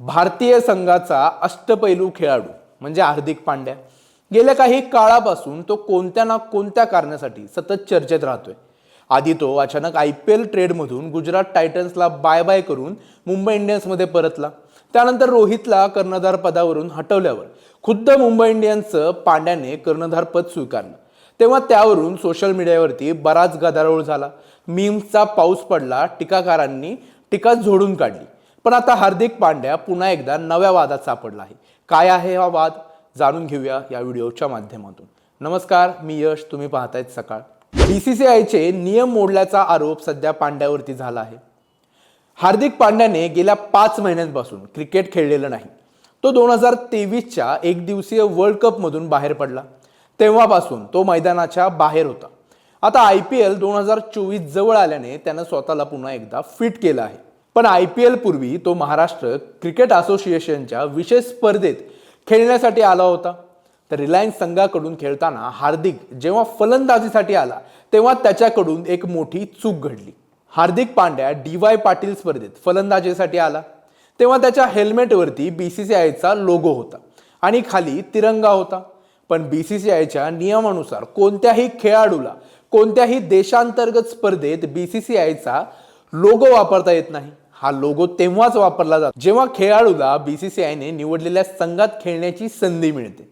भारतीय संघाचा अष्टपैलू खेळाडू म्हणजे हार्दिक पांड्या. गेल्या काही काळापासून तो कोणत्या ना कोणत्या कारणासाठी सतत चर्चेत राहतोय. आधी तो अचानक आय पी एल ट्रेडमधून गुजरात टायटन्सला बाय बाय करून मुंबई इंडियन्समध्ये परतला. त्यानंतर रोहितला कर्णधार पदावरून हटवल्यावर खुद्द मुंबई इंडियन्सचं पांड्याने कर्णधार पद स्वीकारलं. तेव्हा त्यावरून सोशल मीडियावरती बराच गदारोळ झाला. मीम्सचा पाऊस पडला टीकाकारांनी टीका झोडून काढली. पण आता हार्दिक पांड्या पुन्हा एकदा नव्या वादात सापडला आहे. काय आहे हा वाद? जाणून घेऊया या व्हिडिओच्या माध्यमातून. नमस्कार मी यश. तुम्ही पाहतायत सकाळ. बी सी सी आयचे नियम मोडल्याचा आरोप सध्या पांड्यावरती झाला आहे. हार्दिक पांड्याने गेल्या पाच महिन्यांपासून क्रिकेट खेळलेलं नाही. तो दोन हजार तेवीसच्या एक दिवसीय वर्ल्ड कपमधून बाहेर पडला. तेव्हापासून तो मैदानाच्या बाहेर होता. आता आय पी एल दोन हजार चोवीस जवळ आल्याने त्यानं स्वतःला पुन्हा एकदा फिट केलं आहे. पण आय पी एल पूर्वी तो महाराष्ट्र क्रिकेट असोसिएशनच्या विशेष स्पर्धेत खेळण्यासाठी आला होता. तर रिलायन्स संघाकडून खेळताना हार्दिक जेव्हा फलंदाजीसाठी आला तेव्हा त्याच्याकडून एक मोठी चूक घडली. हार्दिक पांड्या डी वाय पाटील स्पर्धेत फलंदाजीसाठी आला. तेव्हा त्याच्या हेल्मेटवरती बी सी सी आयचा लोगो होता आणि खाली तिरंगा होता. पण बी सी सी आयच्या नियमानुसार कोणत्याही खेळाडूला कोणत्याही देशांतर्गत स्पर्धेत बी सी सी आयचा लोगो वापरता येत नाही. हा लोगो तेव्हाच वापरला जातो. जेव्हा खेळाडूला बीसीसीआयने निवडलेल्या संघात खेळण्याची संधी मिळते.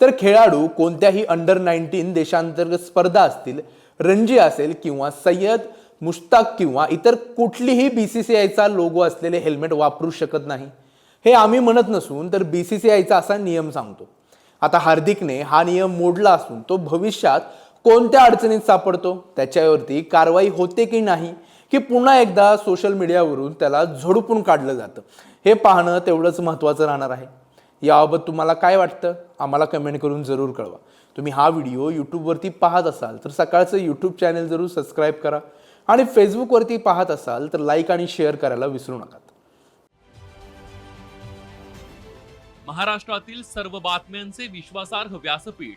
तर खेळाडू कोणत्याही अंडर नाईन्टीन देशांतर्गत स्पर्धा असतील रणजी असेल किंवा सय्यद मुश्ताक किंवा इतर कुठलीही बी सी सी आयचा लोगो असलेले हेल्मेट वापरू शकत नाही. हे आम्ही म्हणत नसून तर बी सी सी आयचा असा नियम सांगतो. आता हार्दिकने हा नियम मोडला असून तो भविष्यात कोणत्या अडचणीत सापडतो? त्याच्यावरती कारवाई होते की नाही? की पुन्हा एकदा सोशल मीडियावरून त्याला झोडपून काढलं जातं. हे पाहणं तेवढंच महत्त्वाचं राहणार आहे. याबाबत तुम्हाला काय वाटतं? आम्हाला कमेंट करून जरूर कळवा. तुम्ही हा व्हिडिओ यूट्यूबवरती पाहत असाल तर सकाळचं यूट्यूब चॅनल जरूर सबस्क्राईब करा. आणि फेसबुकवरती पाहत असाल तर लाईक आणि शेअर करायला विसरू नका. महाराष्ट्रातील सर्व बातम्यांचे विश्वासार्ह व्यासपीठ